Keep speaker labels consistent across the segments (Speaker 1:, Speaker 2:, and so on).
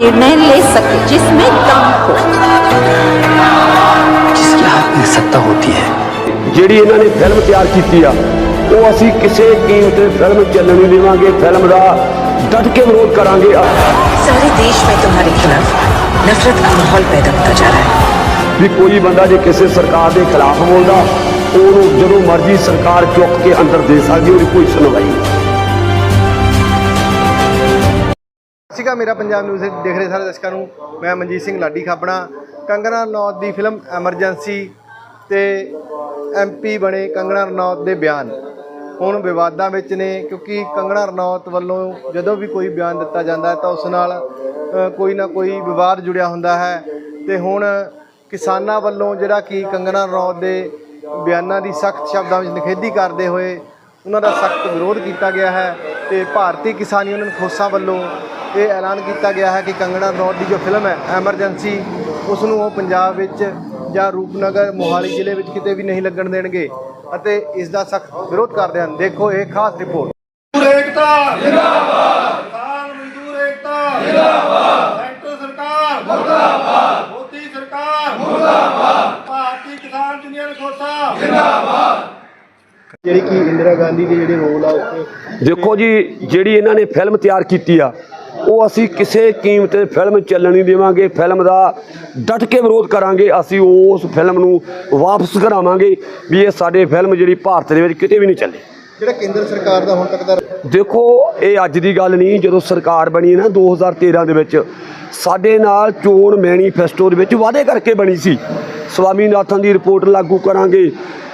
Speaker 1: निर्णय ले सके जिसमें दम हो
Speaker 2: जिसके हाथ में सत्ता होती है
Speaker 3: ਜਿਹੜੀ ਇਹਨਾਂ ਨੇ ਫਿਲਮ ਤਿਆਰ ਕੀਤੀ ਆ ਉਹ ਅਸੀਂ ਕਿਸੇ ਕੀਮਤ ਤੇ ਫਿਲਮ ਚੱਲਣ ਨਹੀਂ ਦੇਵਾਂਗੇ ਫਿਲਮ ਦਾ ਡਟ ਕੇ ਵਿਰੋਧ ਕਰਾਂਗੇ
Speaker 4: सारे देश में तुम्हारे खिलाफ नफरत का माहौल पैदा होता जा रहा है
Speaker 3: ਵੀ ਕੋਈ ਬੰਦਾ ਜੇ ਕਿਸੇ ਸਰਕਾਰ ਦੇ ਖਿਲਾਫ ਬੋਲਦਾ ਉਹਨੂੰ ਜਦੋਂ ਮਰਜ਼ੀ ਸਰਕਾਰ ਚੁੱਕ ਕੇ ਅੰਦਰ ਦੇ ਸਕਦੀ ਉਹਦੀ ਕੋਈ ਸੁਣਵਾਈ ਨਹੀਂ
Speaker 5: ਸੀਗਾ ਮੇਰਾ ਪੰਜਾਬ ਨਿਊਜ਼ ਦੇਖ ਰਹੇ ਸਾਰੇ ਦਰਸ਼ਕਾਂ ਨੂੰ। ਮੈਂ ਮਨਜੀਤ ਸਿੰਘ ਲਾਡੀ ਖਾਬੜਾ ਕੰਗਣਾ ਰਣੌਤ ਦੀ ਫਿਲਮ ਐਮਰਜੈਂਸੀ ਤੇ ਐਮਪੀ ਬਣੇ ਕੰਗਣਾ ਰਣੌਤ ਦੇ ਬਿਆਨ। ਹੁਣ ਵਿਵਾਦਾਂ ਵਿੱਚ ਨੇ, ਕਿਉਂਕਿ ਕੰਗਣਾ ਰਣੌਤ ਵੱਲੋਂ ਜਦੋਂ ਵੀ ਕੋਈ ਬਿਆਨ ਦਿੱਤਾ ਜਾਂਦਾ ਹੈ ਤਾਂ ਉਸ ਨਾਲ ਕੋਈ ਨਾ ਕੋਈ ਵਿਵਾਦ ਜੁੜਿਆ ਹੁੰਦਾ ਹੈ। ਤੇ ਹੁਣ ਕਿਸਾਨਾਂ ਵੱਲੋਂ ਜਿਹੜਾ ਕਿ ਕੰਗਣਾ ਰਣੌਤ ਦੇ ਬਿਆਨਾਂ ਦੀ ਸਖਤ ਸ਼ਬਦਾਂ ਵਿੱਚ ਨਿਖੇਧੀ ਕਰਦੇ ਹੋਏ ਉਹਨਾਂ ਦਾ ਸਖਤ ਵਿਰੋਧ ਕੀਤਾ ਗਿਆ ਹੈ ਤੇ ਭਾਰਤੀ ਕਿਸਾਨ ਯੂਨੀਅਨ ਖੋਸਾਂ ਵੱਲੋਂ ਇਹ ਐਲਾਨ ਕੀਤਾ ਗਿਆ ਹੈ ਕਿ ਕੰਗਣਾ ਰਣੌਤ ਦੀ ਜੋ ਫਿਲਮ ਹੈ ਐਮਰਜੈਂਸੀ ਉਸ ਨੂੰ ਉਹ ਪੰਜਾਬ ਵਿੱਚ ਜਾਂ ਰੂਪਨਗਰ ਮੋਹਾਲੀ ਜ਼ਿਲ੍ਹੇ ਵਿੱਚ ਕਿਤੇ ਵੀ ਨਹੀਂ ਲੱਗਣ ਦੇਣਗੇ ਅਤੇ ਇਸ ਦਾ ਸਖਤ ਵਿਰੋਧ ਕਰਦੇ ਹਨ। ਦੇਖੋ ਇਹ ਖਾਸ ਰਿਪੋਰਟ।
Speaker 6: ਮਜ਼ਦੂਰ ਏਕਤਾ! ਜਿੰਦਾਬਾਦ ਕਿਸਾਨ ਮਜ਼ਦੂਰ ਏਕਤਾ! ਜਿੰਦਾਬਾਦ ਸੈਂਟਰ ਸਰਕਾਰ! ਮੁਰਦਾਬਾਦ ਮੋਦੀ ਸਰਕਾਰ! ਮੁਰਦਾਬਾਦ ਭਾਰਤੀ ਕਿਸਾਨ ਯੂਨੀਅਨ ਖੋਸਾ!
Speaker 5: ਜਿਹੜੀ ਕਿ ਇੰਦਰਾ ਗਾਂਧੀ ਦੇ ਜਿਹੜੇ ਰੋਲ ਆ ਉੱਤੇ
Speaker 3: ਦੇਖੋ ਜੀ ਜਿਹੜੀ ਇਹਨਾਂ ਨੇ ਫਿਲਮ ਤਿਆਰ ਕੀਤੀ ਆ ਉਹ ਅਸੀਂ ਕਿਸੇ ਕੀਮਤ ਤੇ ਫਿਲਮ ਚੱਲਣ ਨਹੀਂ ਦੇਵਾਂਗੇ ਫਿਲਮ ਦਾ ਡਟ ਕੇ ਵਿਰੋਧ ਕਰਾਂਗੇ ਅਸੀਂ ਉਸ ਫਿਲਮ ਨੂੰ ਵਾਪਸ ਕਰਾਵਾਂਗੇ ਵੀ ਇਹ ਸਾਡੇ ਫਿਲਮ ਜਿਹੜੀ ਭਾਰਤ ਦੇ ਵਿੱਚ ਕਿਤੇ ਵੀ ਨਹੀਂ ਚੱਲੇ।
Speaker 5: ਜਿਹੜਾ ਕੇਂਦਰ ਸਰਕਾਰ ਦਾ ਹੁਣ ਤੱਕ ਦਾ
Speaker 3: ਦੇਖੋ ਇਹ ਅੱਜ ਦੀ ਗੱਲ ਨਹੀਂ ਜਦੋਂ ਸਰਕਾਰ ਬਣੀ ਨਾ 2013 ਦੇ ਵਿੱਚ ਸਾਡੇ ਨਾਲ ਚੋਣ ਮੈਨੀਫੈਸਟੋ ਦੇ ਵਿੱਚ ਵਾਅਦੇ ਕਰਕੇ ਬਣੀ ਸੀ। ਸਵਾਮੀਨਾਥਨ ਦੀ ਰਿਪੋਰਟ ਲਾਗੂ ਕਰਾਂਗੇ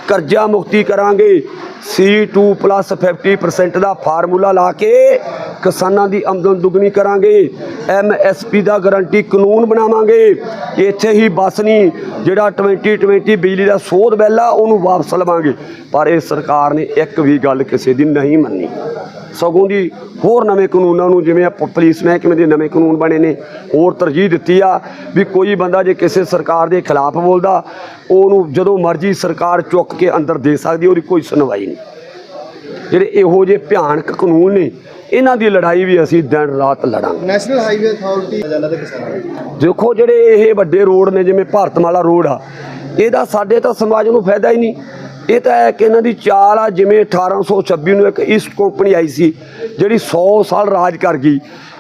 Speaker 3: ਕਰਜ਼ਾ ਮੁਕਤੀ ਕਰਾਂਗੇ। C2 ਪਲੱਸ 50% ਦਾ ਫਾਰਮੂਲਾ ਲਾ ਕੇ ਕਿਸਾਨਾਂ ਦੀ ਆਮਦਨ ਦੁੱਗਣੀ ਕਰਾਂਗੇ। MSP ਦਾ ਗਾਰੰਟੀ ਕਾਨੂੰਨ ਬਣਾਵਾਂਗੇ। ਇੱਥੇ ਹੀ ਬਸ ਨਹੀਂ ਜਿਹੜਾ 2020 ਬਿਜਲੀ ਦਾ ਸੋਧ ਬਿੱਲ ਆ, ਉਹਨੂੰ ਵਾਪਸ ਲਵਾਂਗੇ। ਪਰ ਇਹ ਸਰਕਾਰ ਨੇ ਇੱਕ ਵੀ ਗੱਲ ਕਿਸੇ ਦੀ ਨਹੀਂ ਮੰਨੀ। ਸਗੋਂ ਦੀ ਹੋਰ ਨਵੇਂ ਕਾਨੂੰਨਾਂ ਨੂੰ, ਜਿਵੇਂ ਆ ਪੁਲਿਸ ਮਹਿਕਮੇ ਦੇ ਨਵੇਂ ਕਾਨੂੰਨ ਬਣੇ ਨੇ, ਹੋਰ ਤਰਜੀਹ ਦਿੱਤੀ ਆ ਵੀ ਕੋਈ ਬੰਦਾ ਜੇ ਕਿਸੇ ਸਰਕਾਰ ਦੇ ਖਿਲਾਫ ਬੋਲਦਾ ਉਹਨੂੰ ਜਦੋਂ ਮਰਜ਼ੀ ਸਰਕਾਰ ਚੁੱਕ ਕੇ ਅੰਦਰ ਦੇ ਸਕਦੀ ਉਹਦੀ ਕੋਈ ਸੁਣਵਾਈ ਨਹੀਂ। ਜਿਹੜੇ ਇਹੋ ਜਿਹੇ ਭਿਆਨਕ ਕਾਨੂੰਨ ਨੇ ਇਹਨਾਂ ਦੀ ਲੜਾਈ ਵੀ ਅਸੀਂ ਦਿਨ ਰਾਤ ਲੜਾਂਗੇ।
Speaker 5: ਨੈਸ਼ਨਲ ਹਾਈਵੇ ਅਥਾਰਟੀ ਦੇ ਕਿਸਾਨਾਂ
Speaker 3: ਦੇਖੋ ਜਿਹੜੇ ਇਹ ਵੱਡੇ ਰੋਡ ਨੇ ਜਿਵੇਂ ਭਾਰਤਮਾਲਾ ਰੋਡ ਆ ਇਹਦਾ ਸਾਡੇ ਤਾਂ ਸਮਾਜ ਨੂੰ ਫਾਇਦਾ ਹੀ ਨਹੀਂ। ਇਹ ਤਾਂ ਹੈ ਕਿ ਇਹਨਾਂ ਦੀ ਚਾਲ ਆ ਜਿਵੇਂ 1826 ਨੂੰ ਇੱਕ ਈਸਟ ਕੰਪਨੀ ਆਈ ਸੀ ਜਿਹੜੀ 100 ਸਾਲ ਰਾਜ ਕਰ ਗਈ।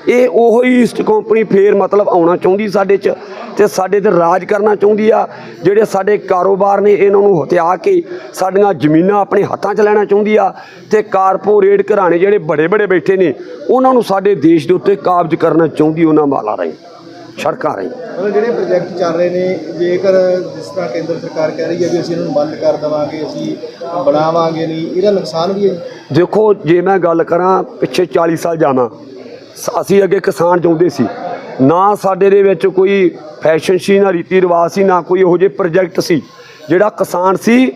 Speaker 3: ਇਹ ਉਹੀ ਈਸਟ ਕੰਪਨੀ ਫੇਰ ਮਤਲਬ ਆਉਣਾ ਚਾਹੁੰਦੀ ਸਾਡੇ 'ਚ ਤੇ ਸਾਡੇ ਤੇ ਰਾਜ ਕਰਨਾ ਚਾਹੁੰਦੀ ਆ ਜਿਹੜੇ ਸਾਡੇ ਕਾਰੋਬਾਰ ਨੇ ਇਹਨਾਂ ਨੂੰ ਹਥਿਆ ਕੇ ਸਾਡੀਆਂ ਜ਼ਮੀਨਾਂ ਆਪਣੇ ਹੱਥਾਂ 'ਚ ਲੈਣਾ ਚਾਹੁੰਦੀ ਆ ਤੇ ਕਾਰਪੋਰੇਟ ਘਰਾਣੇ ਜਿਹੜੇ ਬੜੇ ਬੜੇ ਬੈਠੇ ਨੇ ਉਹਨਾਂ ਨੂੰ ਸਾਡੇ ਦੇਸ਼ ਦੇ ਉੱਤੇ ਕਾਬਜ਼ ਕਰਨਾ ਚਾਹੁੰਦੀ ਉਹਨਾਂ ਮਾਲਾ ਰਾਹੀਂ ਸੜਕਾਂ ਰਾਹੀਂ
Speaker 5: ਮਤਲਬ ਜਿਹੜੇ ਪ੍ਰੋਜੈਕਟ ਚੱਲ ਰਹੇ ਨੇ ਜੇਕਰ ਜਿਸ ਤਰ੍ਹਾਂ ਕੇਂਦਰ ਸਰਕਾਰ ਕਹਿ ਰਹੀ ਹੈ ਵੀ ਅਸੀਂ ਇਹਨਾਂ ਨੂੰ ਬੰਦ ਕਰ ਦੇਵਾਂਗੇ ਅਸੀਂ ਬਣਾਵਾਂਗੇ ਨਹੀਂ ਇਹਦਾ ਨੁਕਸਾਨ ਵੀ ਹੈ।
Speaker 3: ਦੇਖੋ ਜੇ ਮੈਂ ਗੱਲ ਕਰਾਂ ਪਿੱਛੇ 40 ਸਾਲ ਸ- ਅਸੀਂ ਅੱਗੇ ਕਿਸਾਨ ਚਾਹੁੰਦੇ ਸੀ। ਨਾ ਸਾਡੇ ਦੇ ਵਿੱਚ ਕੋਈ ਫੈਸ਼ਨ ਸੀ, ਨਾ ਰੀਤੀ ਰਿਵਾਜ ਸੀ, ਨਾ ਕੋਈ ਇਹੋ ਜਿਹੇ ਪ੍ਰੋਜੈਕਟ ਸੀ। ਜਿਹੜਾ ਕਿਸਾਨ ਸੀ,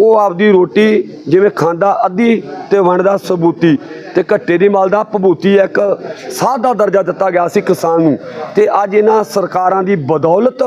Speaker 3: ਉਹ ਆਪਦੀ ਰੋਟੀ ਜਿਵੇਂ ਖਾਂਦਾ ਅੱਧੀ ਤੇ ਵੰਡਦਾ ਸਬੂਤੀ ਤੇ ਘੱਟੇ ਦੀ ਮਲ ਦਾ ਭਬੂਤੀ ਇੱਕ ਸਾਦਾ ਦਰਜਾ ਦਿੱਤਾ ਗਿਆ ਸੀ ਕਿਸਾਨ ਨੂੰ। ਤੇ ਅੱਜ ਇਹਨਾਂ ਸਰਕਾਰਾਂ ਦੀ ਬਦੌਲਤ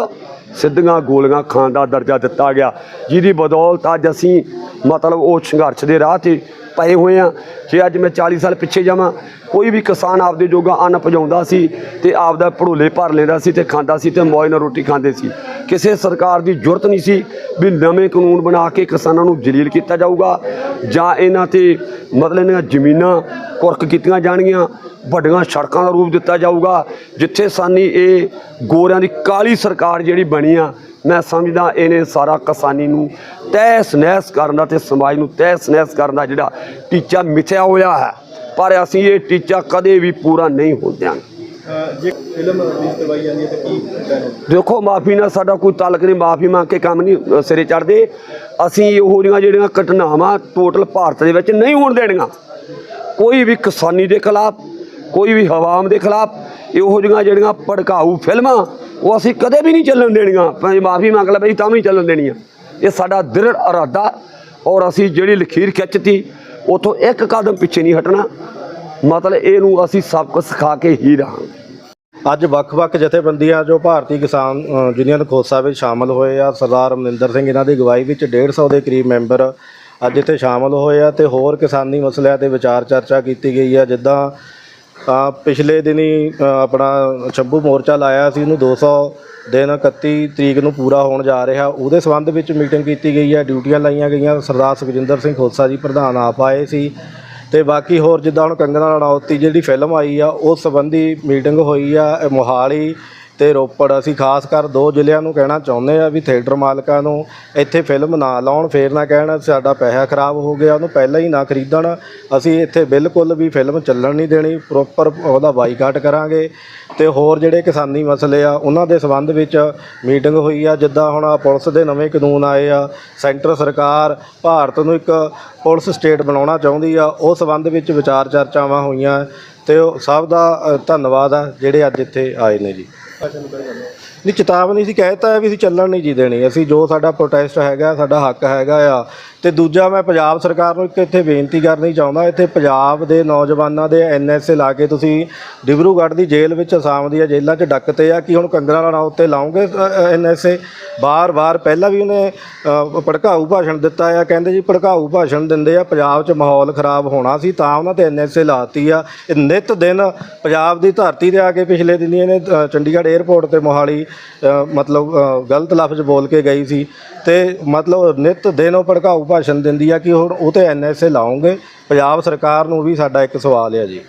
Speaker 3: ਸਿੱਧੀਆਂ ਗੋਲੀਆਂ ਖਾਣ ਦਾ ਦਰਜਾ ਦਿੱਤਾ ਗਿਆ। ਜਿਹਦੀ ਬਦੌਲਤ ਅੱਜ ਅਸੀਂ ਮਤਲਬ ਉਹ ਸੰਘਰਸ਼ ਦੇ ਰਾਹ ਤੇ ਪਏ ਹੋਏ ਆ। ਜੇ ਅੱਜ ਮੈਂ 40 ਸਾਲ ਪਿੱਛੇ ਜਾਵਾਂ, ਕੋਈ ਵੀ ਕਿਸਾਨ ਆਪਦੇ ਜੋਗਾ ਅੰਨ ਪਜਾਉਂਦਾ ਸੀ ਤੇ ਆਪਦਾ ਭੜੋਲੇ ਭਰ ਲੈਂਦਾ ਸੀ ਤੇ ਖਾਂਦਾ ਸੀ ਤੇ ਮੌਜ ਨਾਲ ਰੋਟੀ ਖਾਂਦੇ ਸੀ। ਕਿਸੇ ਸਰਕਾਰ ਦੀ ਜ਼ਰੂਰਤ ਨਹੀਂ ਸੀ ਵੀ ਨਵੇਂ ਕਾਨੂੰਨ ਬਣਾ ਕੇ ਕਿਸਾਨਾਂ ਨੂੰ ਜਲੀਲ ਕੀਤਾ ਜਾਊਗਾ ਜਾਂ ਇਹਨਾਂ ਤੇ ਮਤਲਬ ਇਹਨਾਂ ਜ਼ਮੀਨਾਂ ਕੁਰਕ ਕੀਤੀਆਂ ਜਾਣਗੀਆਂ, ਵੱਡੀਆਂ ਸੜਕਾਂ ਦਾ ਰੂਪ ਦਿੱਤਾ ਜਾਊਗਾ, ਜਿੱਥੇ ਸਾਨੀ ਇਹ ਗੋਰਿਆਂ ਦੀ ਕਾਲੀ ਸਰਕਾਰ ਜਿਹੜੀ ਬਣੀ ਆ, ਮੈਂ ਸਮਝਦਾ ਇਹਨੇ ਸਾਰਾ ਕਿਸਾਨੀ ਨੂੰ ਤਹਿਸ ਨਹਿਸ ਕਰਨ ਦਾ ਤੇ ਸਮਾਜ ਨੂੰ ਤਹਿਸ ਨਹਿਸ ਕਰਨ ਦਾ ਜਿਹੜਾ ਟੀਚਾ ਮਿਥਿਆ ਹੋਇਆ ਹੈ, ਪਰ ਅਸੀਂ ਇਹ ਟੀਚਾ ਕਦੇ ਵੀ ਪੂਰਾ ਨਹੀਂ ਹੋਣ ਦਿਆਂਗੇ।
Speaker 5: ਜੇ ਫਿਲਮ ਰਿਲੀਜ਼ ਕਰਵਾਈ ਜਾਂਦੀ ਹੈ ਤਾਂ ਕੀ ਕਹਿਣਾ
Speaker 3: ਦੇਖੋ, ਮਾਫੀ ਨਾਲ ਸਾਡਾ ਕੋਈ ਤਾਲਕ ਨਹੀਂ, ਮਾਫੀ ਮੰਗ ਕੇ ਕੰਮ ਨਹੀਂ ਸਿਰੇ ਚੜਦੇ ਅਸੀਂ ਇਹੋ ਜਿਹੀਆਂ ਜਿਹੜੀਆਂ ਘਟਨਾਵਾਂ ਟੋਟਲ ਭਾਰਤ ਦੇ ਵਿੱਚ ਨਹੀਂ ਹੋਣ ਦੇਣੀਆਂ। ਕੋਈ ਵੀ ਕਿਸਾਨੀ ਦੇ ਖਿਲਾਫ, ਕੋਈ ਵੀ ਹਵਾਮ ਦੇ ਖਿਲਾਫ ਇਹੋ ਜਿਹੀਆਂ ਜਿਹੜੀਆਂ ਭੜਕਾਊ ਫਿਲਮਾਂ, ਉਹ ਅਸੀਂ ਕਦੇ ਵੀ ਨਹੀਂ ਚੱਲਣ ਦੇਣੀਆਂ। ਭਾਵੇਂ ਮਾਫੀ ਮੰਗ ਲੈ ਬਈ, ਤਾਂ ਵੀ ਚੱਲਣ ਦੇਣੀਆਂ। ਇਹ ਸਾਡਾ ਦ੍ਰਿੜ ਇਰਾਦਾ ਔਰ ਅਸੀਂ ਜਿਹੜੀ ਲਖੀਰ ਖਿੱਚਤੀ, ਉਥੋਂ ਇੱਕ ਕਦਮ ਪਿੱਛੇ ਨਹੀਂ ਹਟਣਾ। ਮਤਲਬ ਇਹਨੂੰ ਅਸੀਂ ਸਭ ਸਬਕ ਸਿਖਾ ਕੇ ਹੀ ਰਹਾਂਗੇ।
Speaker 7: ਅੱਜ ਵੱਖ-ਵੱਖ ਜਥੇਬੰਦੀਆਂ ਜੋ ਭਾਰਤੀ ਕਿਸਾਨ ਯੂਨੀਅਨ ਖੋਸਾ ਵਿੱਚ ਸ਼ਾਮਲ ਹੋਏ ਆ। ਸਰਦਾਰ ਅਮਰਿੰਦਰ ਸਿੰਘ ਇਹਨਾਂ ਦੀ ਅਗਵਾਈ ਵਿੱਚ 150 ਦੇ ਕਰੀਬ ਮੈਂਬਰ ਅੱਜ ਇੱਥੇ ਸ਼ਾਮਲ ਹੋਏ ਆ ਤੇ ਹੋਰ ਕਿਸਾਨੀ ਮਸਲਿਆਂ ਤੇ ਵਿਚਾਰ ਚਰਚਾ ਕੀਤੀ ਗਈ ਆ। ਜਿੱਦਾਂ ਤਾਂ ਪਿਛਲੇ ਦਿਨੀ ਆਪਣਾ ਸ਼ੰਭੂ ਮੋਰਚਾ ਲਾਇਆ ਸੀ, ਉਹਨੂੰ 200 ਦਿਨ 31 ਤਰੀਕ ਨੂੰ ਪੂਰਾ ਹੋਣ ਜਾ ਰਿਹਾ। ਉਹਦੇ ਸੰਬੰਧ ਵਿੱਚ ਮੀਟਿੰਗ ਕੀਤੀ ਗਈ ਹੈ ਡਿਊਟੀਆਂ ਲਾਈਆਂ ਗਈਆਂ। ਸਰਦਾਰ ਸੁਖਜਿੰਦਰ ਸਿੰਘ ਖੋਸਾ ਜੀ ਪ੍ਰਧਾਨ ਆਪ ਆਏ ਸੀ। ਤੇ ਬਾਕੀ ਹੋਰ ਜਿੱਦਾਂ ਹੁਣ ਕੰਗਨਾ ਰਣੌਤ ਦੀ ਜਿਹੜੀ ਫਿਲਮ ਆਈ ਆ, ਉਸ ਸੰਬੰਧੀ ਮੀਟਿੰਗ ਹੋਈ ਆ ਮੋਹਾਲੀ ਤੇ ਰੋਪੜ ਅਸੀਂ ਖਾਸ ਕਰ ਦੋ ਜ਼ਿਲ੍ਹਿਆਂ ਨੂੰ ਕਹਿਣਾ ਚਾਹੁੰਦੇ ਆ ਵੀ ਥੀਏਟਰ ਮਾਲਕਾਂ ਨੂੰ ਇੱਥੇ ਫਿਲਮ ਨਾ ਲਾਉਣ, ਫੇਰ ਨਾ ਕਹਿਣ, ਸਾਡਾ ਪੈਸਾ ਖਰਾਬ ਹੋ ਗਿਆ, ਉਹਨੂੰ ਪਹਿਲਾਂ ਹੀ ਨਾ ਖਰੀਦਣ। ਅਸੀਂ ਇੱਥੇ ਬਿਲਕੁਲ ਵੀ ਫਿਲਮ ਚੱਲਣ ਨਹੀਂ ਦੇਣੀ ਪ੍ਰੋਪਰ ਉਹਦਾ ਬਾਈਕਾਟ ਕਰਾਂਗੇ। ਤੇ ਹੋਰ ਜਿਹੜੇ ਕਿਸਾਨੀ ਮਸਲੇ ਆ, ਉਹਨਾਂ ਦੇ ਸੰਬੰਧ ਵਿੱਚ ਮੀਟਿੰਗ ਹੋਈ ਆ, ਜਿੱਦਾਂ ਹੁਣ ਪੁਲਿਸ ਦੇ ਨਵੇਂ ਕਾਨੂੰਨ ਆਏ ਆ, ਸੈਂਟਰ ਸਰਕਾਰ ਭਾਰਤ ਨੂੰ ਇੱਕ ਪੁਲਿਸ ਸਟੇਟ ਬਣਾਉਣਾ ਚਾਹੁੰਦੀ ਆ ਉਹ ਸੰਬੰਧ ਵਿੱਚ ਵਿਚਾਰ ਚਰਚਾਵਾਂ ਹੋਈਆਂ। ਤੇ ਉਹ ਸਭ ਦਾ ਧੰਨਵਾਦ ਆ ਜਿਹੜੇ ਅੱਜ ਇੱਥੇ ਆਏ ਨੇ ਜੀ। fazendo dois a dois. ਨਹੀਂ, ਚੇਤਾਵਨੀ ਸੀ, ਕਹਿਤਾ ਵੀ ਅਸੀਂ ਚੱਲਣ ਨਹੀਂ ਜੀ ਦੇਣੀ। ਅਸੀਂ ਜੋ ਸਾਡਾ ਪ੍ਰੋਟੈਸਟ ਹੈਗਾ, ਸਾਡਾ ਹੱਕ ਹੈਗਾ ਆ। ਤੇ ਦੂਜਾ, ਮੈਂ ਪੰਜਾਬ ਸਰਕਾਰ ਨੂੰ ਇੱਕ ਇੱਥੇ ਬੇਨਤੀ ਕਰਨੀ ਚਾਹੁੰਦਾ, ਇੱਥੇ ਪੰਜਾਬ ਦੇ ਨੌਜਵਾਨਾਂ ਦੇ ਐਨਐਸਏ ਲਾ ਕੇ ਤੁਸੀਂ ਡਿਬਰੂਗੜ੍ਹ ਦੀ ਜੇਲ੍ਹ ਵਿੱਚ ਅਸਾਮ ਦੀਆਂ ਜੇਲ੍ਹਾਂ 'ਚ ਡੱਕਤੇ ਆ। ਕਿ ਹੁਣ ਕੰਗਣਾ ਰਣਾਉਤ ਉੱਤੇ ਲਾਉਂਗੇ ਐਨਐਸਏ ਬਾਰ-ਬਾਰ ਪਹਿਲਾਂ ਵੀ ਉਹਨੇ ਭੜਕਾਊ ਭਾਸ਼ਣ ਦਿੱਤਾ ਆ। ਕਹਿੰਦੇ ਜੀ, ਭੜਕਾਊ ਭਾਸ਼ਣ ਦਿੰਦੇ ਆ, ਪੰਜਾਬ 'ਚ ਮਾਹੌਲ ਖਰਾਬ ਹੋਣਾ ਸੀ, ਤਾਂ ਉਹਨਾਂ ਤੇ ਐਨਐਸਏ ਲਾਤੀ ਆ। ਇਹ ਨਿਤ ਦਿਨ ਪੰਜਾਬ ਦੀ ਧਰਤੀ ਤੇ ਆ ਕੇ ਪਿਛਲੇ ਦਿਨੀ ਇਹਨੇ ਚੰਡੀਗੜ੍ਹ 에ਅਰਪੋਰਟ ਤੇ ਮੋਹਾਲੀ ਮਤਲਬ ਗਲਤ ਲਫ਼ਜ਼ ਬੋਲ ਕੇ ਗਈ ਸੀ। ਤੇ ਮਤਲਬ, ਨਿਤ ਦਿਨ ਉਹ ਭੜਕਾਊ ਭਾਸ਼ਣ ਦਿੰਦੀ ਆ ਕਿ ਹੁਣ ਉਹ ਤੇ ਐਨਐਸਏ ਲਾਉਂਗੇ। ਪੰਜਾਬ ਸਰਕਾਰ ਨੂੰ ਵੀ ਸਾਡਾ ਇੱਕ ਸਵਾਲ ਹੈ ਜੀ।